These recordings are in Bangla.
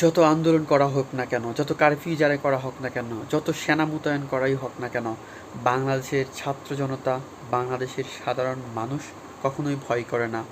যত আন্দোলন করা হোক না কেন, যত কারফিউ জারি করা হোক না কেন, যত সেনা মোতায়েন করাই হোক না কেন, বাংলাদেশের ছাত্র জনতা, বাংলাদেশের সাধারণ মানুষ কখনোই ভয় করে না।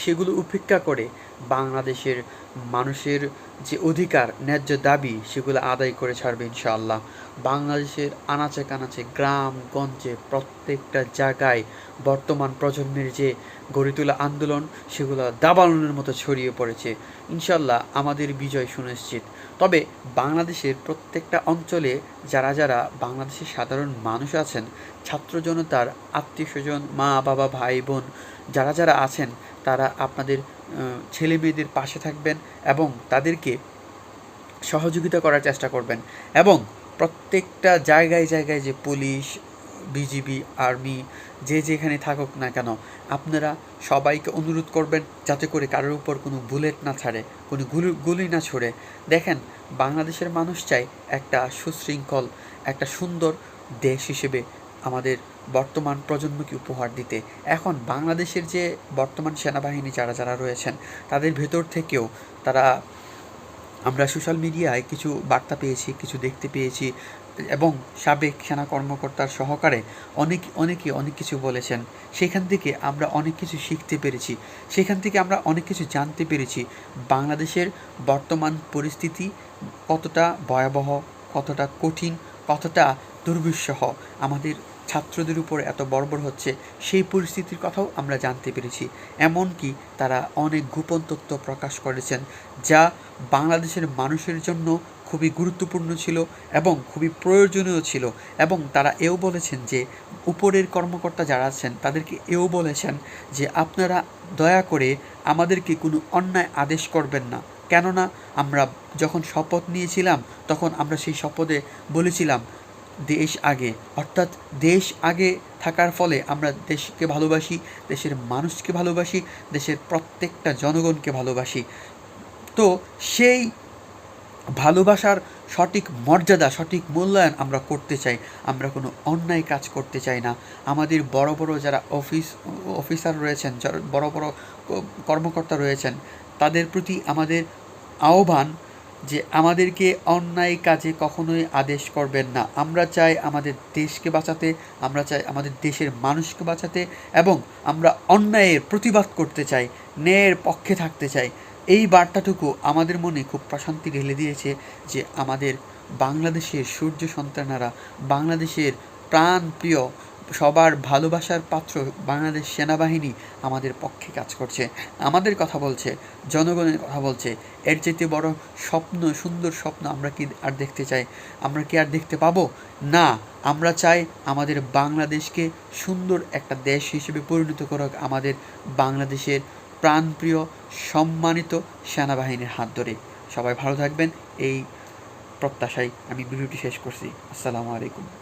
সেগুলো উপেক্ষা করে বাংলাদেশের মানুষের যে অধিকার, ন্যায্য দাবি, সেগুলো আদায় করে ছাড়বে ইনশাআল্লাহ। বাংলাদেশের আনাচে কানাচে গ্রাম, গঞ্জে প্রত্যেকটা জায়গায় বর্তমান প্রজন্মের যে গড়ে তোলা আন্দোলন, সেগুলো দাবানলের মতো ছড়িয়ে পড়েছে। ইনশাল্লাহ আমাদের বিজয় সুনিশ্চিত। তবে বাংলাদেশের প্রত্যেকটা অঞ্চলে যারা যারা বাংলাদেশের সাধারণ মানুষ আছেন, ছাত্র জনতার আত্মীয় স্বজন মা বাবা ভাই বোন যারা যারা আছেন, তারা আপনাদের ছেলে মেয়েদের পাশে থাকবেন এবং তাদেরকে সহযোগিতা করার চেষ্টা করবেন এবং প্রত্যেকটা জায়গায় জায়গায় যে পুলিশ, বিজিবি, আর্মি যে যেখানে থাকুক না কেন, আপনারা সবাইকে অনুরোধ করবেন যাতে করে কারোর উপর কোনো বুলেট না ছাড়ে, কোনো গুলি গুলি না ছড়ে। দেখেন, বাংলাদেশের মানুষ চায় একটা সুশৃঙ্খল, একটা সুন্দর দেশ হিসেবে আমাদের বর্তমান প্রজন্মকে উপহার দিতে। এখন বাংলাদেশের যে বর্তমান সেনাবাহিনী যারা যারা রয়েছেন, তাদের ভেতর থেকেও তারা, আমরা সোশ্যাল মিডিয়ায় কিছু বার্তা পেয়েছি, কিছু দেখতে পেয়েছি এবং সাবেক সেনা কর্মকর্তার সহকারে অনেক, অনেকে অনেক কিছু বলেছেন। সেখান থেকে আমরা অনেক কিছু শিখতে পেরেছি। সেখান থেকে আমরা অনেক কিছু জানতে পেরেছি। বাংলাদেশের বর্তমান পরিস্থিতি কতটা ভয়াবহ, কতটা কঠিন, কতটা দুর্বিষহ আমাদের ছাত্রদের উপর এত বর্বর হচ্ছে, সেই পরিস্থিতির কথাও আমরা জানতে পেরেছি। এমনকি তারা অনেক গোপন তথ্য প্রকাশ করেছেন, যা বাংলাদেশের মানুষের জন্য খুবই গুরুত্বপূর্ণ ছিল এবং খুবই প্রয়োজনীয় ছিল। এবং তারা এও বলেছেন যে, উপরের কর্মকর্তা যারা আছেন, তাদেরকে এও বলেছেন যে, আপনারা দয়া করে আমাদেরকে কোনো অন্যায় আদেশ করবেন না। কেননা, আমরা যখন শপথ নিয়েছিলাম, তখন আমরা সেই শপথে বলেছিলাম দেশ আগে। অর্থাৎ দেশ আগে থাকার ফলে আমরা দেশকে ভালোবাসি, দেশের মানুষকে ভালোবাসি, দেশের প্রত্যেকটা জনগণকে ভালোবাসি। তো সেই ভালোবাসার সঠিক মর্যাদা, সঠিক মূল্যায়ন আমরা করতে চাই। আমরা কোনো অন্যায় কাজ করতে চাই না। আমাদের বড় বড় যারা অফিস, অফিসার রয়েছেন, যারা বড় বড় কর্মকর্তা রয়েছেন, তাদের প্রতি আমাদের আহ্বান যে আমাদেরকে অন্যায় কাজে কখনোই আদেশ করবেন না। আমরা চাই আমাদের দেশকে বাঁচাতে, আমরা চাই আমাদের দেশের মানুষকে বাঁচাতে এবং আমরা অন্যায়ের প্রতিবাদ করতে চাই, ন্যায়ের পক্ষে থাকতে চাই। এই বার্তাটুকু আমাদের মনে খুব প্রশান্তি ঢেলে দিয়েছে যে আমাদের বাংলাদেশের সূর্য সন্তানারা, বাংলাদেশের প্রাণ প্রিয় সবার ভালোবাসার পাত্র বাংলাদেশ সেনাবাহিনী আমাদের পক্ষে কাজ করছে। আমাদের কথা বলছে, জনগণের কথা বলছে। এর চাইতে বড় স্বপ্ন, সুন্দর স্বপ্ন আমরা কি আর দেখতে চাই? আমরা কি আর দেখতে পাবো? না, আমরা চাই আমাদের বাংলাদেশকে সুন্দর একটা দেশ হিসেবে পরিণত করুক আমাদের বাংলাদেশের প্রাণপ্রিয়, সম্মানিত সেনাবাহিনীর হাত ধরে। সবাই ভালো থাকবেন, এই প্রত্যাশায় আমি ভিডিওটি শেষ করছি। আসসালামু আলাইকুম।